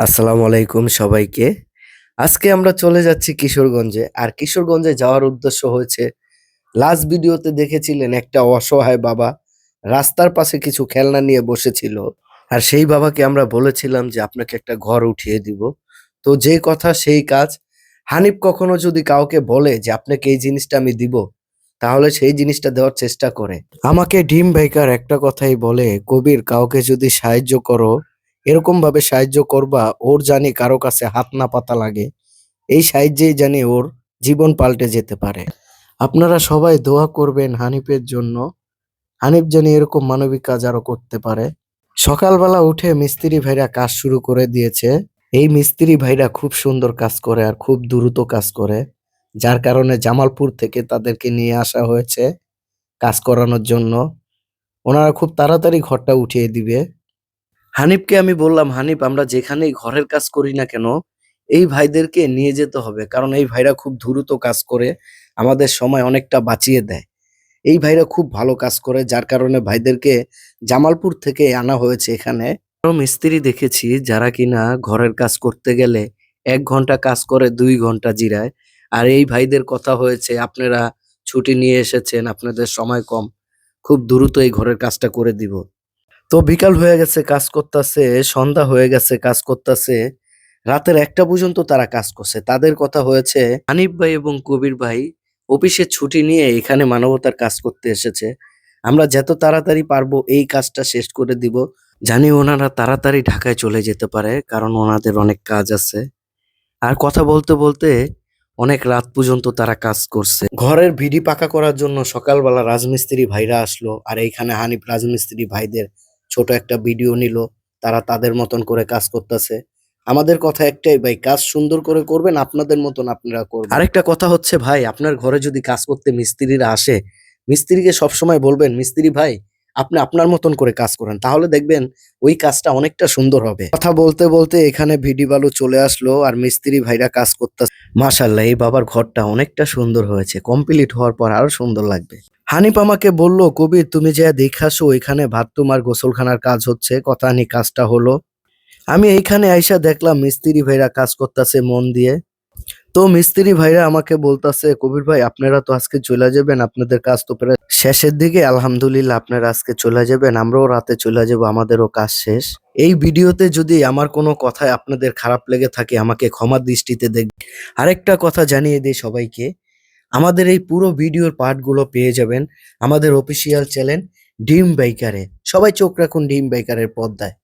আসসালামু আলাইকুম সবাইকে। আজকে আমরা চলে যাচ্ছি কিশোরগঞ্জে। আর কিশোরগঞ্জে যাওয়ার উদ্দেশ্য হয়েছে লাস্ট ভিডিওতে দেখেছিলেন একটা অসহায় বাবা রাস্তার পাশে কিছু খেলনা নিয়ে বসেছিল। আর সেই বাবাকে আমরা বলেছিলাম যে, আপনাকে একটা ঘর উঠিয়ে দিব। তো যে কথা, সেই কাজ। হানিফ কখনো যদি কাউকে বলে যে, আপনাকে এই জিনিসটা আমি দিব, তাহলে সেই জিনিসটা দেওয়ার চেষ্টা করে। আমাকে ডিম বেকার একটা কথাই বলে, কবির, কাউকে যদি সাহায্য করো এরকম ভাবে সাহায্য করবা, ওর জানি কারও কাছে হাত না পাতা লাগে। এই সাহায্যেই জানি ওর জীবন পাল্টে যেতে পারে। আপনারা সবাই দোয়া করবেন হানিফের জন্য। হানিফ জানি এরকম মানবিক কাজ আরও করতে পারে। সকালবেলা উঠে মিস্ত্রি ভাইরা কাজ শুরু করে দিয়েছে। এই মিস্ত্রি ভাইরা খুব সুন্দর কাজ করে আর খুব দ্রুত কাজ করে। যার কারণে জামালপুর থেকে তাদেরকে নিয়ে আসা হয়েছে কাজ করানোর জন্য। ওনারা খুব তাড়াতাড়ি ঘরটা উঠিয়ে দিবে। হানিফকে আমি বললাম, হানিফ, আমরা যেখানেই ঘরের কাজ করি না কেন, এই ভাইদেরকে নিয়ে যেতে হবে। কারণ এই ভাইরা খুব দ্রুত কাজ করে, আমাদের সময় অনেকটা বাঁচিয়ে দেয়। এই ভাইরা খুব ভালো কাজ করে, যার কারণে ভাইদেরকে জামালপুর থেকে আনা হয়েছে এখানে। আরও মিস্ত্রি দেখেছি, যারা কিনা ঘরের কাজ করতে গেলে এক ঘণ্টা কাজ করে, দুই ঘণ্টা জিরায়। আর এই ভাইদের কথা হয়েছে, আপনারা ছুটি নিয়ে এসেছেন, আপনাদের সময় কম। খুব দ্রুত এই ঘরের কাজটা করে দিব। তো বিকাল হয়ে গেছে, কাজ করতেছে, সন্ধ্যা হয়ে গেছে, কাজ করতেছে। রাতের একটা পর্যন্ত তারা কাজ করছে। তাদের কথা হয়েছে, হানিফ ভাই এবং কবির ভাই অফিসের ছুটি নিয়ে এখানে মানবতার কাজ করতে এসেছে। আমরা যত তাড়াতাড়ি পারব এই কাজটা শেষ করে দিব। জানি ওনারা তাড়াতাড়ি ঢাকায় চলে যেতে পারে, কারণ ওনাদের অনেক কাজ আছে। আর কথা বলতে বলতে অনেক রাত পর্যন্ত তারা কাজ করছে। ঘরের ভিডি পাকা করার জন্য সকালবেলা রাজমিস্ত্রি ভাইরা আসলো, আর এইখানে হানিফ রাজমিস্ত্রি ভাইদের ছোট একটা ভিডিও নিল তারা তাদের মতন করে কাজ করতেছে। আমাদের কথা একটাই ভাই কাজ সুন্দর করে করবেন আপনাদের মতন আপনারা করবেন। আরেকটা কথা হচ্ছে ভাই আপনার ঘরে যদি কাজ করতে মিস্ত্রিরা আসে মিস্ত্রিকে সবসময় বলবেন মিস্ত্রি ভাই আপনি আপনার মতন করে কাজ করেন তাহলে দেখবেন ওই কাজটা অনেকটা সুন্দর হবে। কথা বলতে বলতে এখানে ভিডি বালু চলে আসলো আর মিস্ত্রি ভাইরা কাজ করতে মাশাল্লাহ এই বাবার ঘরটা অনেকটা সুন্দর হয়েছে। কমপ্লিট হওয়ার পর আরও সুন্দর লাগবে। হানিফ আমাকে বলল কবির তুমি যা দেখাসো এখানে বাথরুম আর গোসলখানার কাজ হচ্ছে, কথা নি কাজটা হলো। আমি এইখানে আইসা দেখলাম, মিস্ত্রি ভাইরা কাজ করতেছে মন দিয়ে। তো মিস্ত্রি ভাইরা আমাকে বলতাছে, কবির ভাই, আপনারা তো আজকে চলে যাবেন, আপনাদের কাজ তো প্রায় শেষের দিকে। আলহামদুলিল্লাহ, আপনারা আজকে চলে যাবেন, আমরাও রাতে চলে যাব, আমাদেরও কাজ শেষ। এই ভিডিওতে যদি আমার কোনো কথায় আপনাদের খারাপ লেগে থাকে, আমাকে ক্ষমা দৃষ্টিতে দেখবেন আরেকটা কথা জানিয়ে দিই সবাইকে। আমাদের এই পুরো ভিডিওর পার্টগুলো পেয়ে যাবেন আমাদের অফিসিয়াল চ্যানেল ডিম বাইকারে। সবাই চোখ রাখুন ডিম বাইকারের পর্দায়।